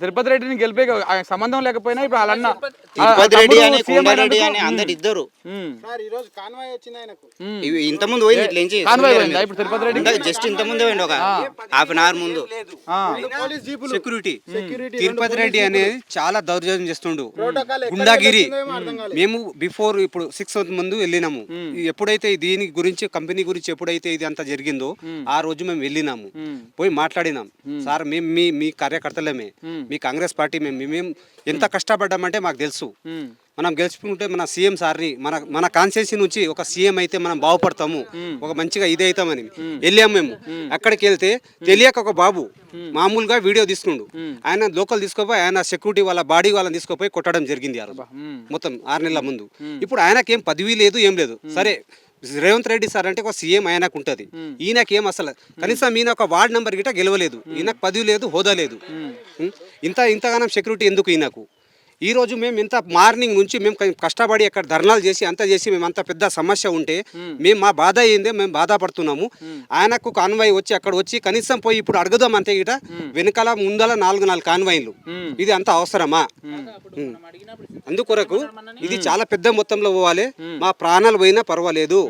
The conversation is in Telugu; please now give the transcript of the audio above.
తిరుపతి రెడ్డిని గెలిపే సంబంధం లేకపోయినా ఇప్పుడు వాళ్ళన్న తిరుపతి రెడ్డి అని కొండారెడ్డి అని అందరు ఇద్దరు. ఉమ్, సార్ ఈ రోజు కాన్వాయ్ వచ్చింది ఆయనకు. ఉమ్. ఇవి ఇంత ముందు పోయింది ఇట్లా నుంచి కాన్వాయ్ పోయిందా? ఇప్పుడు తిరుపతి రెడ్డి? జస్ట్ ఇంత ముందే పోయింది ఒక హాఫ్ అన్ అవర్ ముందు. ఆ, పోలీస్ జీపులు. సెక్యూరిటీ. సెక్యూరిటీ తిరుపతి రెడ్డి అనేది చాలా దౌర్జన్యం చేస్తుండు. గుండాగిరి. మేము బిఫోర్ ఇప్పుడు సిక్స్ మంత్ ముందు వెళ్ళినాము. ఎప్పుడైతే దీని గురించి కంపెనీ గురించి ఎప్పుడైతే ఇది అంతా జరిగిందో ఆ రోజు మేము వెళ్ళినాము. పోయి మాట్లాడినాం. సార్ మేము మీ మీ కార్యకర్తలమే. మీ కాంగ్రెస్ పార్టీ మేము మేము ఎంత కష్టపడ్డామంటే మాకు తెలుసు. ఉమ్, మనం గెలుచుకుంటే మన సీఎం సార్ని మన మన కాన్స్టిట్యూన్సీ నుంచి ఒక సీఎం అయితే మనం బాగుపడతాము. ఒక మంచిగా ఇది అవుతామని. వెళ్ళాము మేము. అక్కడికి వెళ్తే తెలియక ఒక బాబు మామూలుగా వీడియో తీసుకుండు. ఆయన లోకల్ తీసుకోపోయి ఆయన సెక్యూరిటీ వాళ్ళ బాడీ వాళ్ళని తీసుకుపోయి కొట్టడం జరిగింది. మొత్తం ఆరు నెలల ముందు. ఇప్పుడు ఆయనకేం పదవి లేదు ఏం లేదు. సరే రేవంత్ రెడ్డి సార్ అంటే ఒక సీఎం ఆయనకు ఉంటుంది ఈయనకేం అసలు కనీసం ఈయన ఒక వార్డ్ నెంబర్ గిట్ట గెలవలేదు. ఈయనకు పదవి లేదు హోదా లేదు? ఇంత ఇంతగానం సెక్యూరిటీ ఎందుకు ఈయనకు? ఈ రోజు మేము ఇంత మార్నింగ్ నుంచి మేము కష్టపడి అక్కడ ధర్నాలు చేసి అంత చేసి మేము అంత పెద్ద సమస్య ఉంటే మేము. మా బాధ ఏందే మేము బాధపడుతున్నాము. ఆయనకు కాన్వాయ్ వచ్చి అక్కడ వచ్చి కనీసం పోయి ఇప్పుడు అడుగుదాం అంతే గిట వెనకాల ముందల నాలుగు నాలుగు కాన్వాయిలు. ఇది అంత అవసరమా. అందుకొరకు ఇది చాలా పెద్ద మొత్తంలో పోవాలి. మా ప్రాణాలు పోయినా పర్వాలేదు.